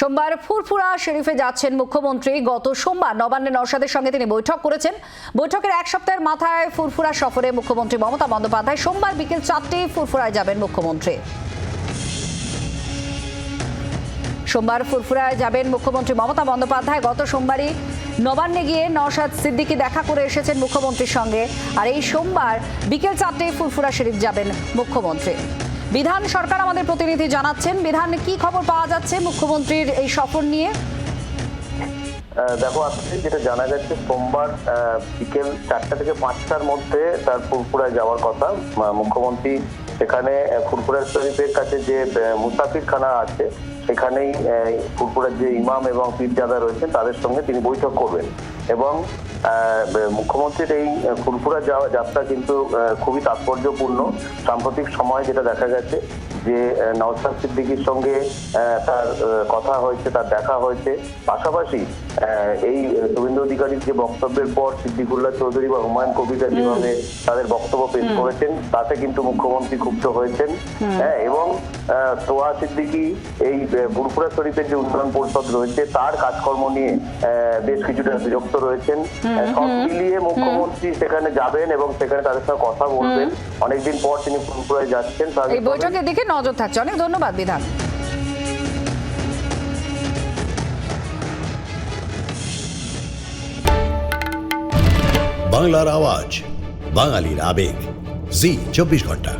সোমবার ফুরফুরা শরীফে যাচ্ছেন মুখ্যমন্ত্রী। গত সোমবার নবান্নে নওশাদের সঙ্গে তিনি বৈঠক করেছেন। বৈঠকের এক সপ্তাহের মাথায় ফুরফুরা সফরে মুখ্যমন্ত্রী মমতা বন্দ্যোপাধ্যায়। সোমবার বিকেল চারটেয় ফুরফুরায় যাবেন মুখ্যমন্ত্রী। সোমবার ফুরফুরায় যাবেন মুখ্যমন্ত্রী মমতা বন্দ্যোপাধ্যায়। গত সোমবারই নবান্নে গিয়ে নওশাদ সিদ্দিকি দেখা করে এসেছেন মুখ্যমন্ত্রীর সঙ্গে। আর এই সোমবার বিকেল চারটেয় ফুরফুরা শরীফ যাবেন মুখ্যমন্ত্রী। বিধান সরকার আমাদের প্রতিনিধি জানাচ্ছেন। বিধান, কি খবর পাওয়া যাচ্ছে মুখ্যমন্ত্রীর এই সফর নিয়ে? দেখো, আজকে যেটা জানা যাচ্ছে, সোমবার বিকেল চারটা থেকে পাঁচটার মধ্যে তার পুরপুরায় যাওয়ার কথা। মুখ্যমন্ত্রী সেখানে ফুরপুরা শরীফের কাছে যে মুসাফির মুসাফিরখানা আছে, সেখানেই ফুরপুরার যে ইমাম এবং পীরজাদা রয়েছেন, তাদের সঙ্গে তিনি বৈঠক করবেন। এবং মুখ্যমন্ত্রীর এই ফুরফুরা যাওয়া যাত্রা কিন্তু খুবই তাৎপর্যপূর্ণ, সাম্প্রতিক সময় যেটা দেখা গেছে যে আহ, নওশাদ সিদ্দিকীর সঙ্গে তার কথা হয়েছে তার দেখা হয়েছে। পাশাপাশি এই শুভেন্দু অধিকারীর যে বক্তব্যের পর সিদ্দিকুল্লাহ চৌধুরী বা হুমায়ুন কবিতা যেভাবে তাদের বক্তব্য পেশ করেছেন তাতে কিন্তু মুখ্যমন্ত্রী ক্ষুব্ধ হয়েছেন। হ্যাঁ এবং তোয়া সিদ্দিকী এই ফুরফুরা শরীফের যে উন্নয়ন পরিষদ রয়েছে তার কাজকর্ম নিয়ে আহ, বেশ কিছুটা বিরক্ত রয়েছেন। সব মিলিয়ে মুখ্যমন্ত্রী সেখানে যাবেন এবং সেখানে তাদের সঙ্গে কথা বলবেন। অনেকদিন পর তিনি ফুরফুরায় যাচ্ছেন এই স্বাভাবিকভাবেই বৈঠকের দিকে নজর থাকছে। অনেক ধন্যবাদ বিধান। বাংলার আওয়াজ বাঙালির আবেগ। জি চব্বিশ ঘণ্টা।